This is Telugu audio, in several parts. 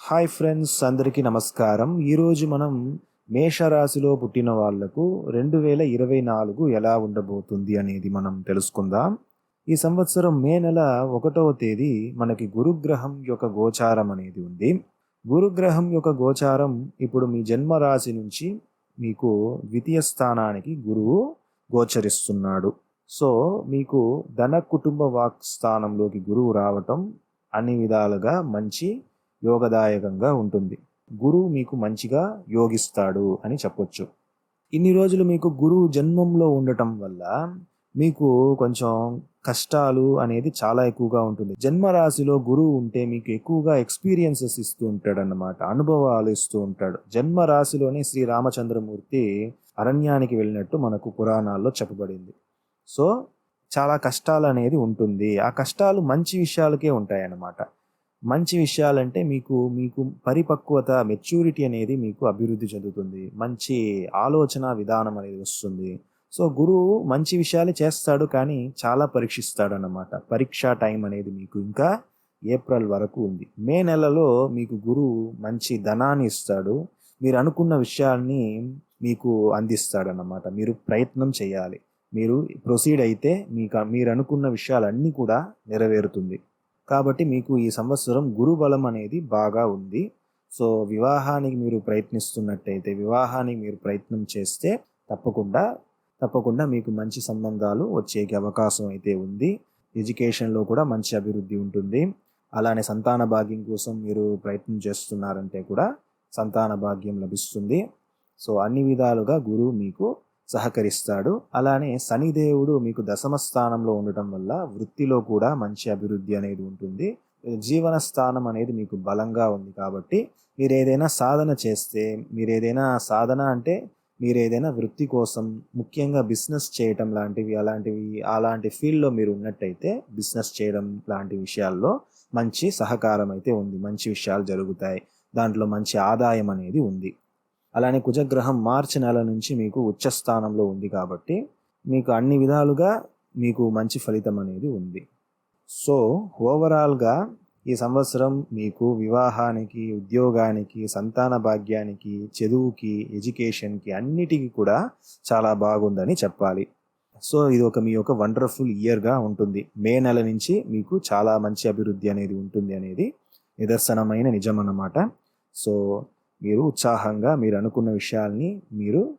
హాయ్ ఫ్రెండ్స్ అందరికీ నమస్కారం. ఈరోజు మనం మేషరాశిలో పుట్టిన వాళ్ళకు రెండు వేల ఇరవై నాలుగు ఎలా ఉండబోతుంది అనేది మనం తెలుసుకుందాం. ఈ సంవత్సరం మే నెల ఒకటవ తేదీ మనకి గురుగ్రహం యొక్క గోచారం అనేది ఉంది. గురుగ్రహం యొక్క గోచారం ఇప్పుడు మీ జన్మ రాశి నుంచి మీకు ద్వితీయ స్థానానికి గురువు గోచరిస్తున్నాడు. సో మీకు ధన కుటుంబ వాక్ స్థానంలోకి గురువు రావటం అన్ని విధాలుగా మంచి యోగదాయకంగా ఉంటుంది. గురువు మీకు మంచిగా యోగిస్తాడు అని చెప్పొచ్చు. ఇన్ని రోజులు మీకు గురువు జన్మంలో ఉండటం వల్ల మీకు కొంచెం కష్టాలు అనేది చాలా ఎక్కువగా ఉంటుంది. జన్మరాశిలో గురువు ఉంటే మీకు ఎక్కువగా ఎక్స్పీరియన్సెస్ ఇస్తూ ఉంటాడు అన్నమాట అనుభవాలు ఇస్తూ ఉంటాడు. జన్మరాశిలోనే శ్రీ రామచంద్రమూర్తి అరణ్యానికి వెళ్ళినట్టు మనకు పురాణాల్లో చెప్పబడింది. సో చాలా కష్టాలు అనేది ఉంటుంది. ఆ కష్టాలు మంచి విషయాలకే ఉంటాయి అన్నమాట మంచి విషయాలంటే మీకు మీకు పరిపక్వత మెచ్యూరిటీ అనేది మీకు అభివృద్ధి చెందుతుంది. మంచి ఆలోచన విధానం అనేది వస్తుంది. సో గురువు మంచి విషయాలు చేస్తాడు కానీ చాలా పరీక్షిస్తాడు అన్నమాట పరీక్షా టైం అనేది మీకు ఇంకా ఏప్రిల్ వరకు ఉంది. మే నెలలో మీకు గురువు మంచి ధనాన్ని ఇస్తాడు. మీరు అనుకున్న విషయాల్ని మీకు అందిస్తాడన్నమాట. మీరు ప్రయత్నం చేయాలి. మీరు ప్రొసీడ్ అయితే మీకు మీరు అనుకున్న విషయాలన్నీ కూడా నెరవేరుతుంది. కాబట్టి మీకు ఈ సంవత్సరం గురు బలం అనేది బాగా ఉంది. సో వివాహానికి మీరు ప్రయత్నిస్తున్నట్టయితే వివాహానికి మీరు ప్రయత్నం చేస్తే తప్పకుండా తప్పకుండా మీకు మంచి సంబంధాలు వచ్చేకి అవకాశం అయితే ఉంది. ఎడ్యుకేషన్లో కూడా మంచి అభివృద్ధి ఉంటుంది. అలానే సంతాన భాగ్యం కోసం మీరు ప్రయత్నం చేస్తున్నారంటే కూడా సంతాన భాగ్యం లభిస్తుంది. సో అన్ని విధాలుగా గురువు మీకు సహకరిస్తాడు. అలానే శనిదేవుడు మీకు దశమ స్థానంలో ఉండటం వల్ల వృత్తిలో కూడా మంచి అభివృద్ధి అనేది ఉంటుంది. జీవన స్థానం అనేది మీకు బలంగా ఉంది కాబట్టి మీరు ఏదైనా సాధన చేస్తే మీరు ఏదైనా సాధన అంటే మీరు ఏదైనా వృత్తి కోసం ముఖ్యంగా బిజినెస్ చేయటం లాంటివి అలాంటివి అలాంటి ఫీల్డ్లో మీరు ఉన్నట్టయితే బిజినెస్ చేయడం లాంటి విషయాల్లో మంచి సహకారం అయితే ఉంది. మంచి విషయాలు జరుగుతాయి. దాంట్లో మంచి ఆదాయం అనేది ఉంది. అలానే కుజగ్రహం మార్చి నెల నుంచి మీకు ఉచ్చస్థానంలో ఉంది కాబట్టి మీకు అన్ని విధాలుగా మీకు మంచి ఫలితం అనేది ఉంది. సో ఓవరాల్గా ఈ సంవత్సరం మీకు వివాహానికి ఉద్యోగానికి సంతాన భాగ్యానికి చదువుకి ఎడ్యుకేషన్కి అన్నిటికీ కూడా చాలా బాగుందని చెప్పాలి. సో ఇది ఒక మీ యొక్క వండర్ఫుల్ ఇయర్గా ఉంటుంది. మే నెల నుంచి మీకు చాలా మంచి అభివృద్ధి అనేది ఉంటుంది అనేది నిదర్శనమైన నిజం అన్నమాట సో మీరు ఉత్సాహంగా మీరు అనుకున్న విషయాల్ని మీరు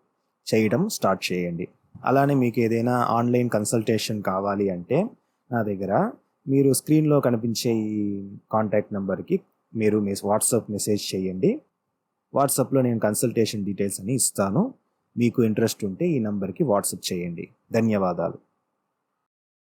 చేయడం స్టార్ట్ చేయండి. అలానే మీకు ఏదైనా ఆన్లైన్ కన్సల్టేషన్ కావాలి అంటే నా దగ్గర మీరు స్క్రీన్లో కనిపించే ఈ కాంటాక్ట్ నెంబర్కి మీరు మీ వాట్సాప్ మెసేజ్ చేయండి. వాట్సాప్లో నేను కన్సల్టేషన్ డీటెయిల్స్ అని ఇస్తాను. మీకు ఇంట్రెస్ట్ ఉంటే ఈ నెంబర్కి వాట్సాప్ చేయండి. ధన్యవాదాలు.